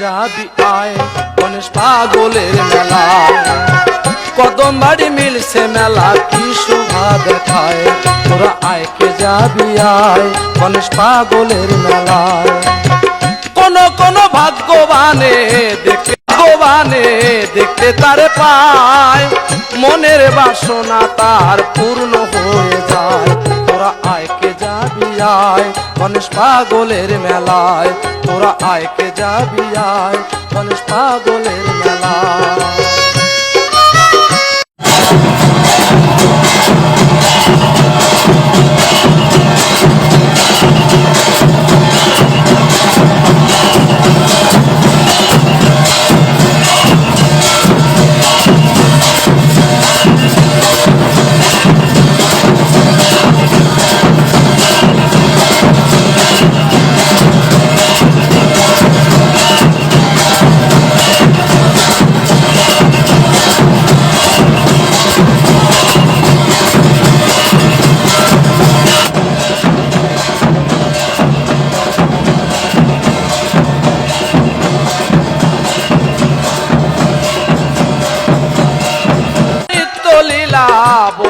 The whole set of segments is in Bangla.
যাবি আয় গণেশ পাগলের মেলা। কদম বাড়ি মিলছে মেলা, কি শোভা দেখায়? তোরা আয় কে যাবি আয় গণেশ পাগলের মেলায়। কোন কোন ভাগ্যবানে দেখতে ভাগ্যবানে দেখতে তারে পায়। মনের বাসনা তার পূর্ণ হয়ে যায়। তোরা আয় কে যাবি আয় গণেশ পাগলের মেলায় তোরা আয়কে যাবি আয় গণেশ পাগলের মেলায়।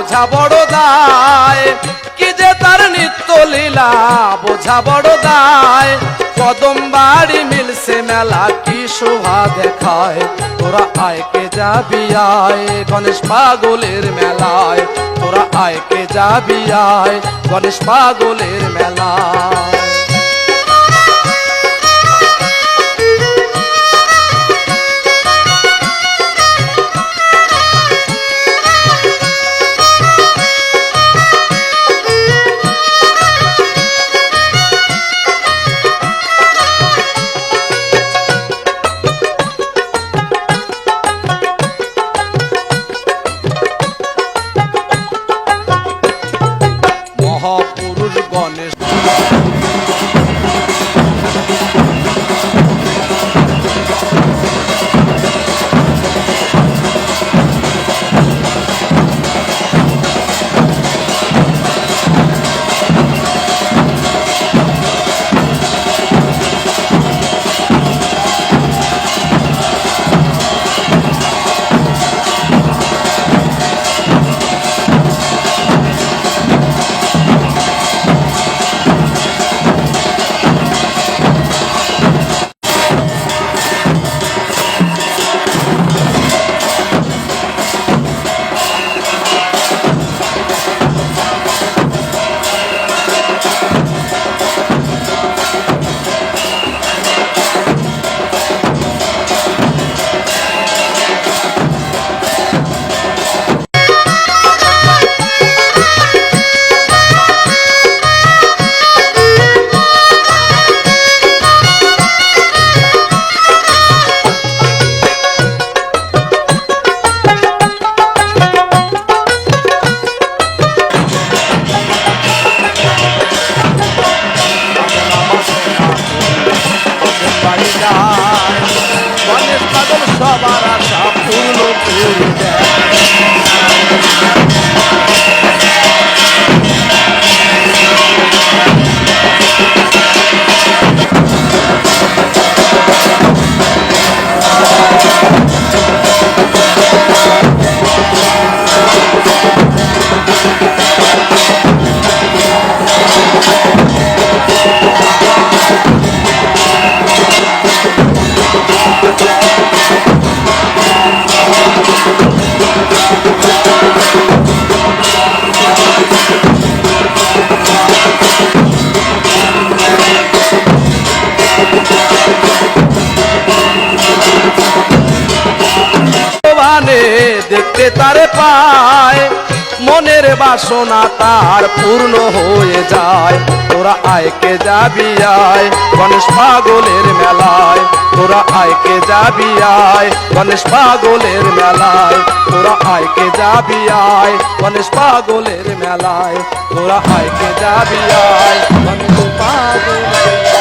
বোঝা বড় দায়। কি যে তার নিত্য লীলা, বোঝা বড় দায়। কদম বাড়ি মিলছে মেলা, কি শোভা দেখায়। তোরা আয়কে যাবি আয়, গণেশ পাগলের মেলায়। তোরা আয়কে যাবি আয়, গণেশ পাগলের মেলায়। পাগল সবার আশা পূর্ণ করে দেয় দেখতে তারে পায়, মনের বাসনা তার পূর্ণ হয়ে যায়। তোরা আয়কে যাবি আয়, গণেশ পাগলের মেলায়। তোরা আয়কে যাবি আয়, গণেশ পাগলের মেলায়। তোরা আয়কে যাবি আয়, গণেশ পাগলের মেলায়। তোরা আয়কে যাবি আয়, গণেশ পাগলের